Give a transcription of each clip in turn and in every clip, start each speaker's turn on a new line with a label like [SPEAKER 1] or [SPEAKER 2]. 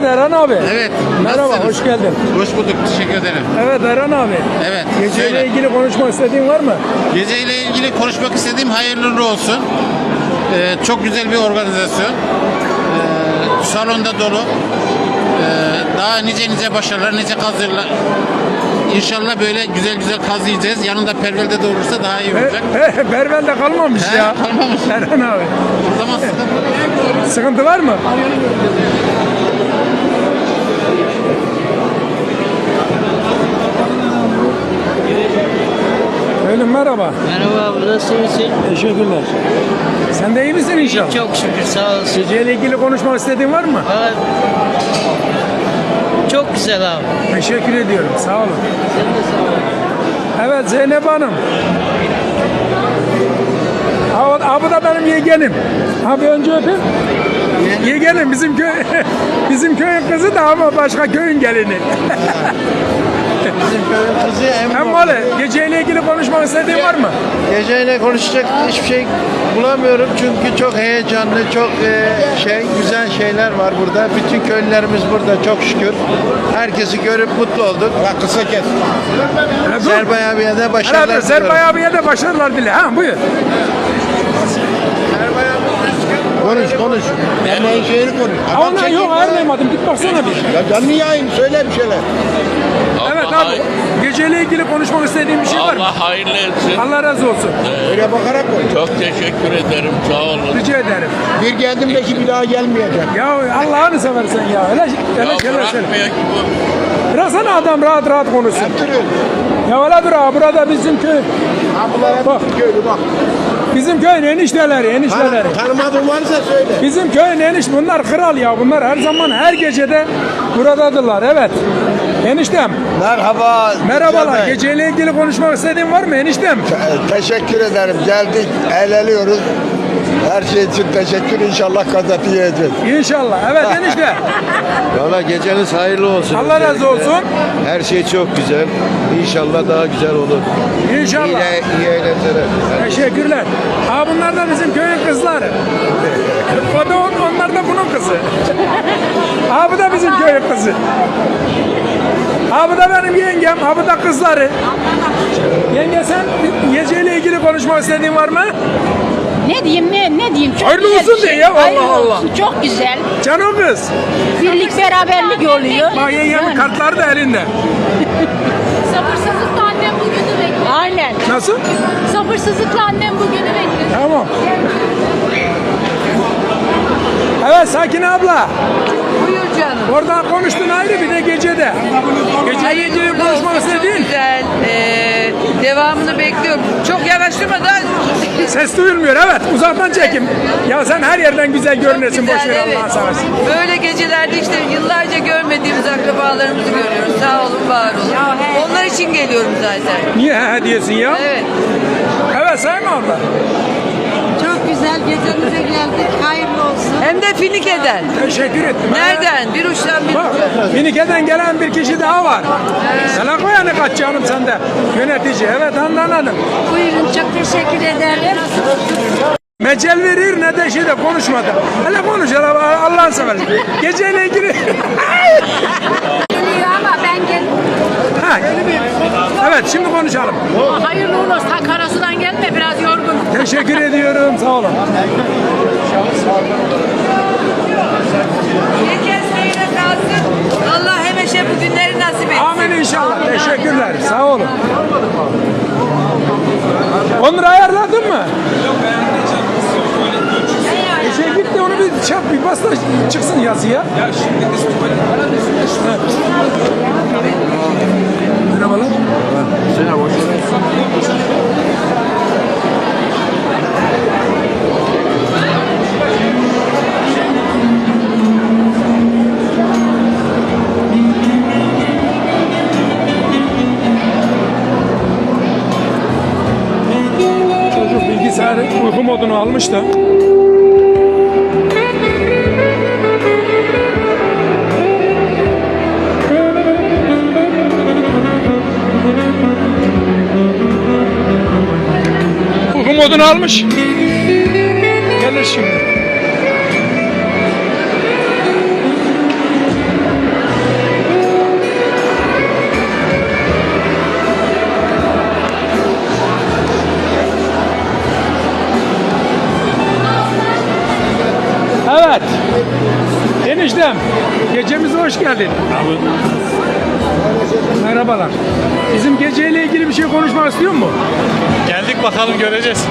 [SPEAKER 1] Evet Eren abi.
[SPEAKER 2] Evet.
[SPEAKER 1] Merhaba,
[SPEAKER 2] nasılsınız?
[SPEAKER 1] hoş geldin.
[SPEAKER 2] Hoş bulduk. Teşekkür ederim.
[SPEAKER 1] Evet Eren abi.
[SPEAKER 2] Evet.
[SPEAKER 1] Geceyle
[SPEAKER 2] söyle.
[SPEAKER 1] ilgili konuşmak istediğin var mı?
[SPEAKER 2] Geceyle ilgili konuşmak istediğim hayırlı uğurlu olsun. Ee, çok güzel bir organizasyon. Ee, salonda dolu. Ee, daha nice nice başarılar, nice kazılar. İnşallah böyle güzel güzel kaz yiyeceğiz. Yanında pervelde de olursa daha iyi olacak.
[SPEAKER 1] He, Bervel'de kalmamış
[SPEAKER 2] He,
[SPEAKER 1] ya.
[SPEAKER 2] kalmamış.
[SPEAKER 1] Eren abi.
[SPEAKER 2] O zaman sıkıntı.
[SPEAKER 1] Sıkıntı var mı? Oğlum merhaba.
[SPEAKER 3] Merhaba abi nasılsın?
[SPEAKER 1] Teşekkürler. Sen de iyi misin inşallah?
[SPEAKER 3] Çok şükür sağ olasın.
[SPEAKER 1] Geceyle ilgili konuşmak istediğin var mı?
[SPEAKER 3] Valla çok güzel abi.
[SPEAKER 1] Teşekkür ediyorum. Sağ olun.
[SPEAKER 3] Sen de sağ ol.
[SPEAKER 1] Evet Zeynep Hanım. Ha, ha, bu da benim yeğenim. Abi önce öpeyim. Yeğenim bizim köy bizim köyün kızı da ama başka köyün gelini.
[SPEAKER 4] Bizim köyün kızı
[SPEAKER 1] Hem
[SPEAKER 4] hem
[SPEAKER 1] böyle geceyle ilgili konuşmak istediğin var mı?
[SPEAKER 4] Geceyle konuşacak hiçbir şey bulamıyorum çünkü çok heyecanlı, çok e, şey güzel şeyler var burada. Bütün köylülerimiz burada çok şükür. Herkesi görüp mutlu olduk.
[SPEAKER 2] Bak kısa kes.
[SPEAKER 1] Dur.
[SPEAKER 4] Serbay abiye de başarılar diliyorum.
[SPEAKER 1] abiye de başarılar dile. Ha buyur.
[SPEAKER 4] Konuş konuş. Hemen şeyini konuş.
[SPEAKER 1] Ha, Ondan yok ayarlayamadım. Git baksana bir.
[SPEAKER 4] Ya canlı yayın söyle bir şeyler.
[SPEAKER 1] Evet abi. Geceyle ilgili konuşmak istediğin bir şey var mı?
[SPEAKER 5] Allah hayırlı etsin.
[SPEAKER 1] Allah razı olsun.
[SPEAKER 4] Öyle bakarak konuş.
[SPEAKER 5] Çok teşekkür ederim. Sağ olun.
[SPEAKER 1] Rica ederim.
[SPEAKER 4] Bir geldim de ki bir daha gelmeyecek.
[SPEAKER 1] Ya Allah'ını seversen ya. Öyle, öyle
[SPEAKER 5] Ya
[SPEAKER 1] şeyler söyle.
[SPEAKER 5] bırakmıyor ki bu.
[SPEAKER 1] Bıraksana adam rahat rahat konuşsun.
[SPEAKER 4] Yaptırıyoruz.
[SPEAKER 1] Ya öyle dur ha burada bizim köy.
[SPEAKER 4] Abiler
[SPEAKER 1] Bak.
[SPEAKER 4] hep köylü bak.
[SPEAKER 1] Bizim köyün enişteleri, enişteleri.
[SPEAKER 4] Tanımadığın varsa söyle.
[SPEAKER 1] Bizim köyün eniş bunlar kral ya. Bunlar her zaman her gecede buradadırlar. Evet. Eniştem.
[SPEAKER 4] Merhaba.
[SPEAKER 1] Merhabalar. Geceyle ilgili konuşmak istediğin var mı eniştem?
[SPEAKER 4] Teşekkür ederim. Geldik, eğleniyoruz. Her şey için teşekkür. İnşallah gazete yiyeceğiz.
[SPEAKER 1] İnşallah. Evet enişte.
[SPEAKER 6] Valla geceniz hayırlı olsun.
[SPEAKER 1] Allah razı olsun.
[SPEAKER 6] Her şey çok güzel. İnşallah daha güzel olur.
[SPEAKER 1] İnşallah.
[SPEAKER 6] İyi, iyi eğlenceler.
[SPEAKER 1] Teşekkürler. Ha bunlar da bizim köyün kızları. O da on, onlar da bunun kızı. Ha bu da bizim köyün kızı. Ha bu da benim yengem. Ha bu da kızları. Yenge sen geceyle ilgili konuşmak istediğin var mı?
[SPEAKER 7] Ne diyeyim ne ne diyeyim çok
[SPEAKER 1] Hayırlı
[SPEAKER 7] güzel
[SPEAKER 1] olsun
[SPEAKER 7] bir
[SPEAKER 1] de
[SPEAKER 7] şey.
[SPEAKER 1] ya, Allah
[SPEAKER 7] Hayırlı
[SPEAKER 1] Allah.
[SPEAKER 7] olsun, çok güzel.
[SPEAKER 1] Canım kız.
[SPEAKER 7] Birlik beraberlik oluyor.
[SPEAKER 1] Bak yengemin
[SPEAKER 7] Yani.
[SPEAKER 1] kartları da elinde.
[SPEAKER 8] Sabırsızlıkla annem bugünü bekliyor.
[SPEAKER 7] Aynen.
[SPEAKER 1] Nasıl?
[SPEAKER 8] Sabırsızlıkla annem bugünü bekliyor.
[SPEAKER 1] Tamam. Evet Sakin abla.
[SPEAKER 9] Buyur canım.
[SPEAKER 1] Oradan konuştun ayrı bir de gecede. Geceyle ilgili konuşmak
[SPEAKER 9] Çok
[SPEAKER 1] istediğin.
[SPEAKER 9] güzel. Ee, devamını bekliyorum. Çok yavaşlamadan
[SPEAKER 1] Ses duyulmuyor evet uzaktan çekim. Ya sen her yerden güzel görünüyorsun boş
[SPEAKER 9] güzel
[SPEAKER 1] ver
[SPEAKER 9] evet.
[SPEAKER 1] Allah'ını seversen.
[SPEAKER 9] Böyle gecelerde işte yıllarca görmediğimiz akrabalarımızı görüyoruz. Sağ olun, var olun. Onlar için geliyorum zaten.
[SPEAKER 1] Niye he he diyorsun ya?
[SPEAKER 9] Evet.
[SPEAKER 1] Evet Sayın abla.
[SPEAKER 7] Güzel gecemize geldik. Hayırlı olsun.
[SPEAKER 9] Hem de Finike'den.
[SPEAKER 1] Teşekkür ettim.
[SPEAKER 9] Nereden? Bir uçtan bir
[SPEAKER 1] Bak. Finike'den gelen bir kişi daha var. Selam koyanı kaç canım sende. Yönetici evet Handan Hanım.
[SPEAKER 7] Buyurun çok teşekkür ederim.
[SPEAKER 1] Mecel verir ne de şeyde konuşmadı. Hele konuş hele Allah'ını seversen. Geceyle ilgili.
[SPEAKER 8] Geliyor ama ben gel.
[SPEAKER 1] Ha. Evet şimdi konuşalım.
[SPEAKER 8] Hayırlı uğurlu olsun. Ta Karasu'dan gelme biraz yorgun.
[SPEAKER 1] Teşekkür ediyorum sağ olun.
[SPEAKER 9] Herkes hayırla kalsın. Allah hemeşe bu günleri nasip etsin.
[SPEAKER 1] Amin inşallah. Teşekkürler. Sağ olun. Onları ayarladın mı? E şey gitti onu bir çap bir basta çıksın yazıya. Ya şimdi Merhabalar. Uyku modunu almış da. Uyku modunu almış. Gelir şimdi. Eniştem, gecemize hoş geldin. Merhabalar. Bizim geceyle ilgili bir şey konuşmak istiyor mu?
[SPEAKER 5] Geldik bakalım göreceğiz.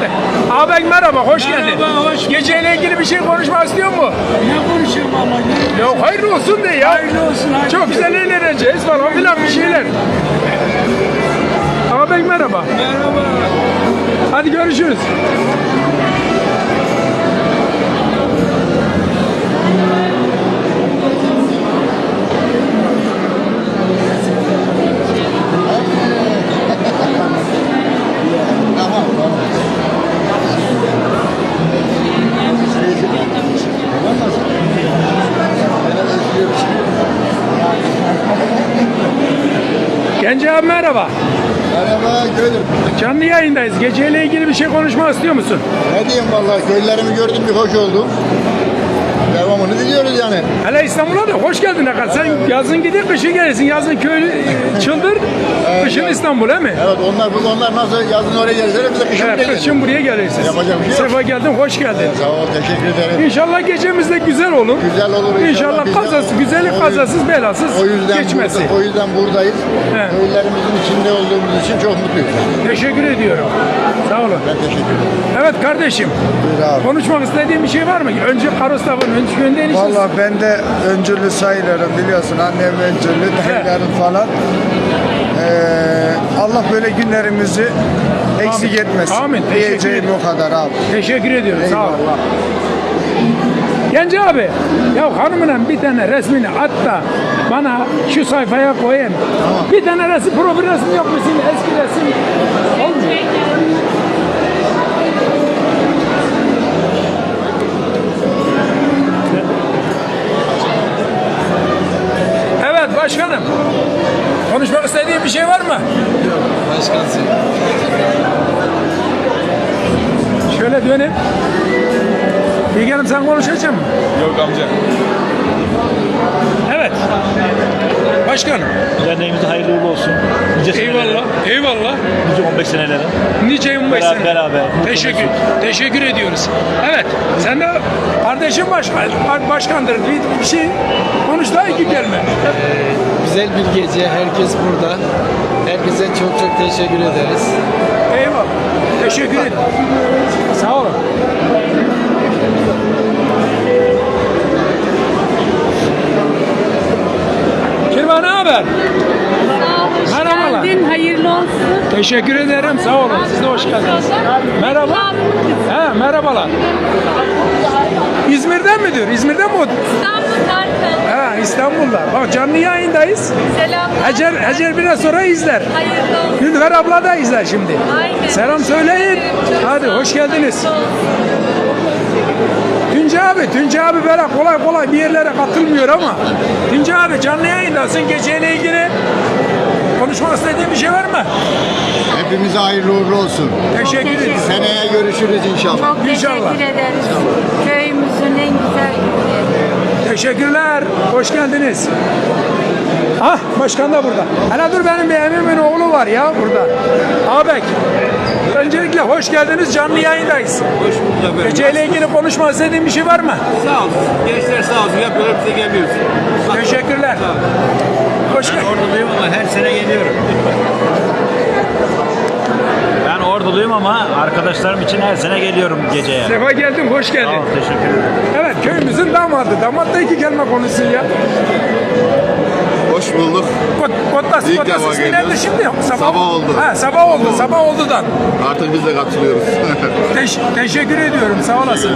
[SPEAKER 1] Ağabey merhaba, hoş geldin. Geceyle ilgili bir şey konuşmak istiyor mu?
[SPEAKER 3] Ne konuşuyorum ama?
[SPEAKER 1] Ya hayırlı olsun de ya.
[SPEAKER 3] Hayırlı olsun, hayırlı
[SPEAKER 1] Çok güzel eğleneceğiz falan filan bir şeyler. Ağabey merhaba.
[SPEAKER 3] Merhaba.
[SPEAKER 1] Hadi görüşürüz. Merhaba.
[SPEAKER 6] Merhaba gülüm.
[SPEAKER 1] Canlı yayındayız. Geceyle ilgili bir şey konuşmak istiyor musun?
[SPEAKER 6] Ne diyeyim vallahi köylerimi gördüm bir hoş oldum. Devamını diliyoruz yani.
[SPEAKER 1] İstanbul'a da hoş geldin Akar. Sen yazın gidip kışın gelirsin. Yazın köy e, çıldır, kışın İstanbul he mi?
[SPEAKER 6] Evet onlar bu onlar nasıl yazın oraya gelirler biz de kışın
[SPEAKER 1] Evet,
[SPEAKER 6] buraya geliriz.
[SPEAKER 1] kışın buraya gelirsin.
[SPEAKER 6] Yapacak bir şey yok.
[SPEAKER 1] Sefa geldin, hoş geldin.
[SPEAKER 6] Sağ ol teşekkür ederim.
[SPEAKER 1] İnşallah gecemiz de güzel olur.
[SPEAKER 6] Güzel olur inşallah.
[SPEAKER 1] İnşallah
[SPEAKER 6] Biz de
[SPEAKER 1] kazası, güzeli
[SPEAKER 6] o-
[SPEAKER 1] kazasız belasız
[SPEAKER 6] O yüzden
[SPEAKER 1] geçmesi.
[SPEAKER 6] burada, o yüzden buradayız.
[SPEAKER 1] He.
[SPEAKER 6] Köylerimizin içinde olduğumuz için çok mutluyuz.
[SPEAKER 1] Teşekkür ediyorum. Sağ olun.
[SPEAKER 6] Ben teşekkür ederim.
[SPEAKER 1] Evet kardeşim,
[SPEAKER 6] Buyur abi.
[SPEAKER 1] konuşmak istediğin bir şey var mı? Önce Karoslav'ın, önce önde eniştesi.
[SPEAKER 4] Valla ben de öncülü sayılırım biliyorsun annem öncülü, dayılarım falan. Ee, Allah böyle günlerimizi eksik etmesin.
[SPEAKER 1] Amin. Teşekkür
[SPEAKER 4] Diyeceğim
[SPEAKER 1] ederim.
[SPEAKER 4] o kadar abi.
[SPEAKER 1] Teşekkür ediyorum. Sağ olun.
[SPEAKER 4] Eyvallah.
[SPEAKER 1] Genci abi, ya hanımına bir tane resmini at da bana şu sayfaya koyayım. Bir tane resim, profil resmi yok musun? Eski resim. Olmuyor. Döneyim. Bilgenim sen konuşacak mısın?
[SPEAKER 5] Yok amca.
[SPEAKER 1] Evet. Başkanım.
[SPEAKER 10] Derneğimize hayırlı uğurlu olsun. Nice senelere,
[SPEAKER 1] Eyvallah. Eyvallah.
[SPEAKER 10] nice 15 senelere.
[SPEAKER 1] Nice 15
[SPEAKER 10] Beraber-
[SPEAKER 1] sene.
[SPEAKER 10] beraber.
[SPEAKER 1] Teşekkür, teşekkür ediyoruz. Evet, sen de kardeşim başkan, başkandır. Bir, bir şey konuş da iki kelime.
[SPEAKER 3] Güzel bir gece. Herkes burada. Herkese çok çok teşekkür ederiz.
[SPEAKER 1] Eyvallah. Teşekkür ederim. Sağ olun. Kirva ne haber? Merhabalar.
[SPEAKER 8] Geldin, hayırlı olsun.
[SPEAKER 1] Teşekkür ederim. Sağ olun. Siz de hoş geldiniz. Merhaba. He, merhabalar. İzmir'den midir? İzmir'den mi? o?
[SPEAKER 8] İstanbul Tarkan.
[SPEAKER 1] Ha, İstanbul'da. Bak canlı yayındayız.
[SPEAKER 8] Selam.
[SPEAKER 1] Hacer, Hacer biraz sonra izler.
[SPEAKER 8] Hayırlı olsun.
[SPEAKER 1] Nilüfer abla da izler şimdi.
[SPEAKER 8] Aynen.
[SPEAKER 1] Selam söyleyin.
[SPEAKER 8] Çok
[SPEAKER 1] Hadi
[SPEAKER 8] sağ ol.
[SPEAKER 1] hoş geldiniz.
[SPEAKER 8] Hayırlı olsun.
[SPEAKER 1] Tunca abi, Tunca abi böyle kolay kolay bir yerlere katılmıyor ama. Tunca abi canlı yayındasın geceyle ilgili. Konuşmak istediğin bir şey var mı?
[SPEAKER 6] Hepimize hayırlı uğurlu olsun.
[SPEAKER 1] Teşekkür ederim.
[SPEAKER 6] Seneye görüşürüz inşallah.
[SPEAKER 8] Çok
[SPEAKER 1] İnşallah.
[SPEAKER 8] teşekkür ederiz. Köyümüzün en güzel.
[SPEAKER 1] Teşekkürler. Hoş geldiniz. Ah başkan da burada. Hele dur benim bir emimin oğlu var ya burada. Ağabey. Öncelikle hoş geldiniz. Canlı yayındayız.
[SPEAKER 5] Hoş bulduk efendim.
[SPEAKER 1] Geceyle ilgili konuşmak istediğin bir şey var mı?
[SPEAKER 5] Sağ olsun. Gençler sağ olsun. Yapıyorlar bize gelmiyoruz.
[SPEAKER 1] Teşekkürler. Hoş geldin.
[SPEAKER 10] Orduluyum ama her sene geliyorum. Ben orduluyum ama arkadaşlarım için her sene geliyorum geceye.
[SPEAKER 1] Sefa geldin, hoş
[SPEAKER 10] Sağ
[SPEAKER 1] geldin.
[SPEAKER 10] ol, teşekkür ederim.
[SPEAKER 1] Evet, köyümüzün damadı. Damat da iki kelime konuşsun ya.
[SPEAKER 6] Hoş bulduk.
[SPEAKER 1] Kot, Kottas,
[SPEAKER 6] İlk defa
[SPEAKER 1] ismi
[SPEAKER 6] geliyoruz.
[SPEAKER 1] şimdi?
[SPEAKER 6] Sabah oldu.
[SPEAKER 1] Ha, sabah oldu, sabah oldudan.
[SPEAKER 6] Artık biz de katılıyoruz.
[SPEAKER 1] Teş- teşekkür ediyorum, sağ olasın.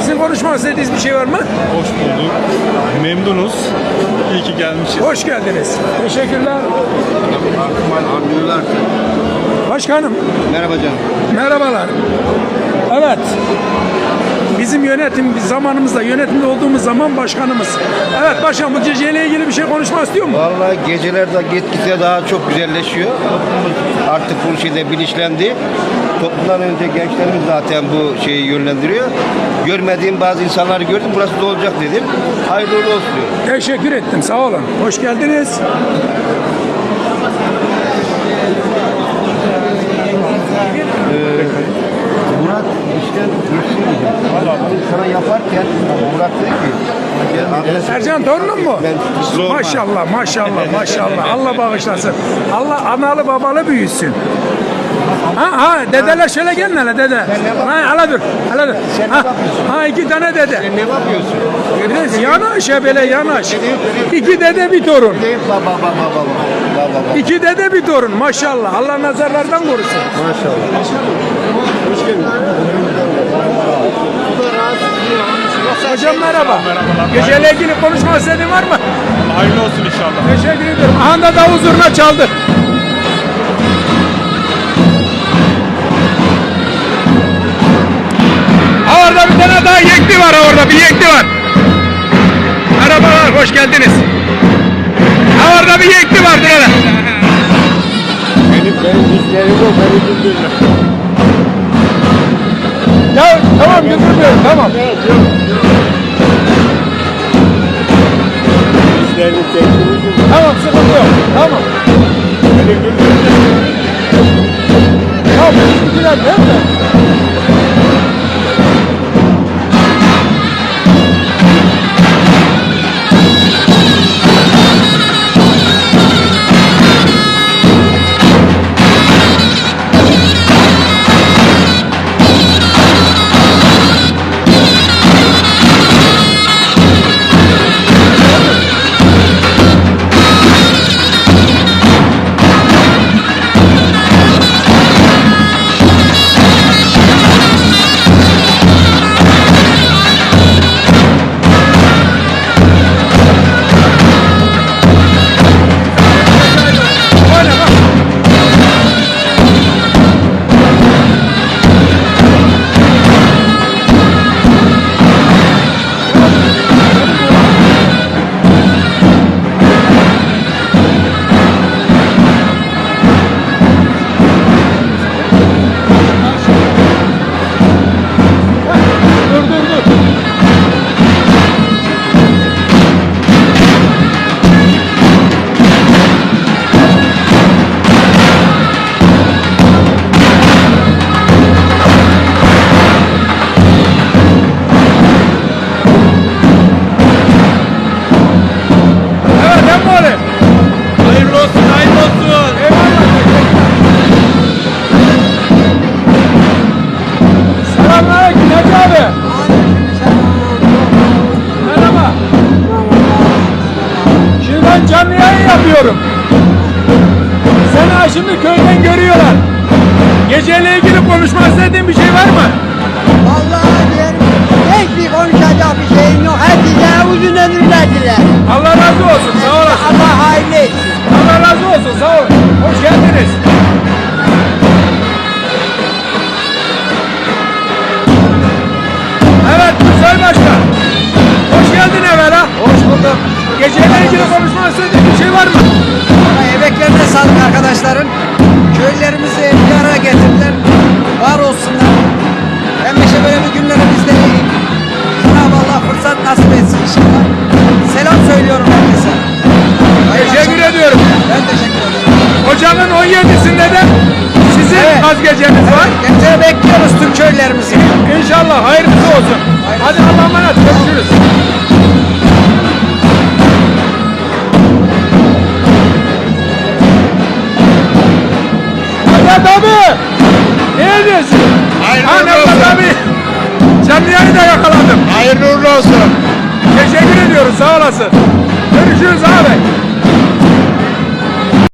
[SPEAKER 1] Sizin konuşmak istediğiniz bir şey var mı?
[SPEAKER 5] Hoş bulduk. Memnunuz. İyi ki gelmişiz.
[SPEAKER 1] Hoş geldiniz. Teşekkürler.
[SPEAKER 6] Alhamdülillah.
[SPEAKER 1] Başkanım,
[SPEAKER 6] Merhaba canım.
[SPEAKER 1] merhabalar. Evet. Bizim yönetim, biz zamanımızda yönetimde olduğumuz zaman başkanımız. Evet başkan bu geceyle ilgili bir şey konuşmak istiyor mu?
[SPEAKER 6] Vallahi gecelerde gitgide daha çok güzelleşiyor. Artık bu şeyde bilinçlendi. Toplumdan önce gençlerimiz zaten bu şeyi yönlendiriyor. Görmediğim bazı insanları gördüm. Burası da olacak dedim. Hayırlı uğurlu olsun diyorum.
[SPEAKER 1] Teşekkür ettim, sağ olun. Hoş geldiniz.
[SPEAKER 6] Murat işten yetişemeyeceğim. Sana yaparken Murat dedi ki
[SPEAKER 1] Ercan torunun mu? Maşallah maşallah maşallah. Allah bağışlasın. Allah analı babalı büyüsün. Ha ha dedeler şöyle gelin hele dede. Ha hele dur. Hele dur. Ha, ha iki tane dede.
[SPEAKER 6] Ne yapıyorsun?
[SPEAKER 1] Biraz yanaş ya böyle yanaş. İki dede bir torun.
[SPEAKER 6] Baba baba baba.
[SPEAKER 1] İki dede bir torun maşallah. Allah nazarlardan korusun. Hocam merhaba. Geceyle ilgili konuşma istediğin var mı?
[SPEAKER 5] Hayırlı olsun inşallah.
[SPEAKER 1] Teşekkür ederim. Aha da davul zurna çaldı. Ha orada bir tane daha yekli var orada bir yekli var. Merhabalar hoş geldiniz. Ha orada bir yekli var burada.
[SPEAKER 5] Benim benim dizlerim o beni güldürme.
[SPEAKER 1] Ya tamam götürmüyorum tamam.
[SPEAKER 5] Dizlerini çektiğiniz
[SPEAKER 1] Tamam sıkıntı yok. Tamam.
[SPEAKER 5] beni güldürme.
[SPEAKER 1] Tamam bizimkiler değil şimdi köyden görüyorlar. Geceyle ilgili konuşmak istediğin bir şey var mı?
[SPEAKER 7] Vallahi diyelim. Hiçbir konuşacak bir şeyim yok. Herkese uzun ömürler dilerim.
[SPEAKER 1] Allah razı olsun. Geceniz var.
[SPEAKER 3] Gece bekliyoruz tüm köylerimizi.
[SPEAKER 1] İnşallah hayırlısı olsun. Hadi Allah'a emanet. Görüşürüz. Mehmet abi. Ne diyorsun?
[SPEAKER 4] Hayırlı
[SPEAKER 1] Ha,
[SPEAKER 4] uğurlu
[SPEAKER 1] Mehmet
[SPEAKER 4] olsun.
[SPEAKER 1] abi. Canlı yayını da yakaladım.
[SPEAKER 4] Hayırlı uğurlu olsun.
[SPEAKER 1] Teşekkür ediyoruz. Sağ olasın. Görüşürüz abi.